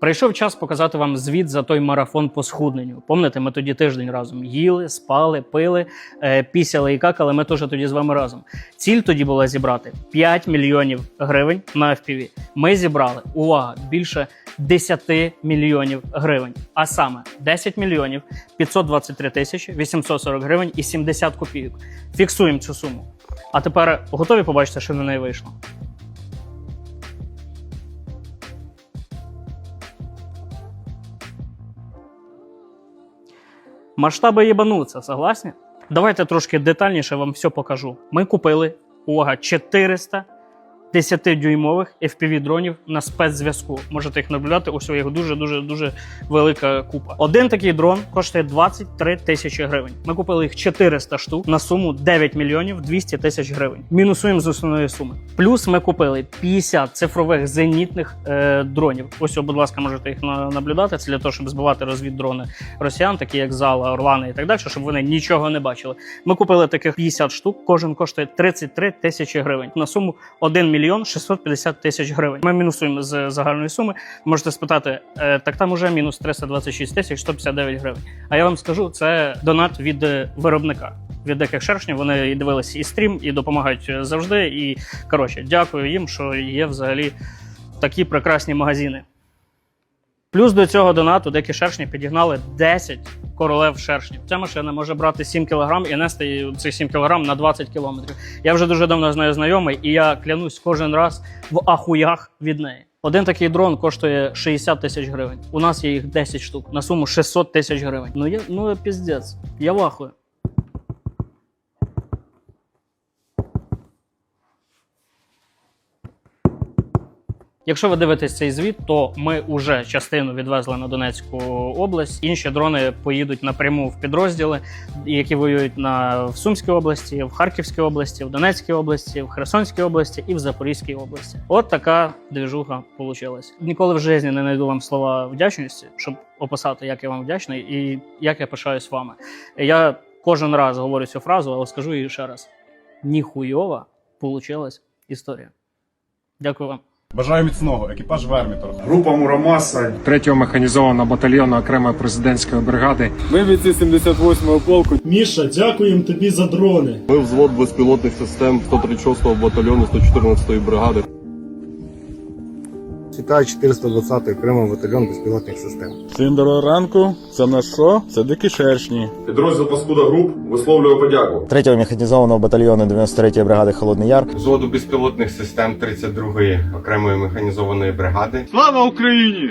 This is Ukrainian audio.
Прийшов час показати вам звіт за той марафон по схудненню. Помните, ми тоді тиждень разом їли, спали, пили, е, пісяли і какали. Ми теж тоді з вами разом. Ціль тоді була зібрати 5 мільйонів гривень на FPV. Ми зібрали увага більше 10 мільйонів гривень. А саме 10 мільйонів 523 тисячі 840 гривень і 70 копійок. Фіксуємо цю суму. А тепер готові побачити, що на неї вийшло. Масштаби єбануться, согласні? Давайте трошки детальніше вам все покажу. Ми купили увага 400 10-дюймових FPV-дронів на спецзв'язку. Можете їх наблюдати, ось їх дуже дуже дуже велика купа. Один такий дрон коштує 23 тисячі гривень. Ми купили їх 400 штук на суму 9 мільйонів 200 тисяч гривень. Мінусуємо з основної суми. Плюс ми купили 50 цифрових зенітних е, дронів. Ось, будь ласка, можете їх на- наблюдати. Це для того, щоб збивати розвіддрони росіян, такі як Зала, Орлани і так далі, щоб вони нічого не бачили. Ми купили таких 50 штук. Кожен коштує 33 тисячі гривень на суму 1 мільйон 650 тисяч гривень. Ми мінусуємо з загальної суми. Можете спитати, е, так там уже мінус 326 тисяч 159 гривень. А я вам скажу, це донат від виробника. Від диких шершнів вони і дивилися і стрім, і допомагають завжди. І коротше, дякую їм, що є взагалі такі прекрасні магазини. Плюс до цього донату дикі шершні підігнали 10 королев шершнів. Ця машина може брати 7 кг і нести цих 7 кг на 20 км. Я вже дуже давно з нею знайомий, і я клянусь кожен раз в ахуях від неї. Один такий дрон коштує 60 тисяч гривень. У нас є їх 10 штук на суму 600 тисяч гривень. Ну я ну піздець. Я вахую. Якщо ви дивитесь цей звіт, то ми вже частину відвезли на Донецьку область. Інші дрони поїдуть напряму в підрозділи, які воюють на в Сумській області, в Харківській області, в Донецькій області, в Херсонській області і в Запорізькій області. От така движуха вийшла. Ніколи в житті не знайду вам слова вдячності, щоб описати, як я вам вдячний і як я пишаюсь вами. Я кожен раз говорю цю фразу, але скажу її ще раз: ніхуйова получилась історія. Дякую вам. Бажаю міцного, екіпаж Вермітор. Група Мурамаса 3-го механізованого батальйону окремої президентської бригади Ми бійці 78-го полку. Міша, дякуємо тобі за дрони. Ми взвод безпілотних систем 136-го батальйону 114-ї бригади. Вітаю 420-й окремий батальйон безпілотних систем. Всім доброго ранку. Це наш шо? Це дикі шершні. підрозділ Паскуда груп висловлює подяку. 3-го механізованого батальйону 93-ї бригади Холодний Яр. Взводу безпілотних систем 32-ї окремої механізованої бригади. Слава Україні!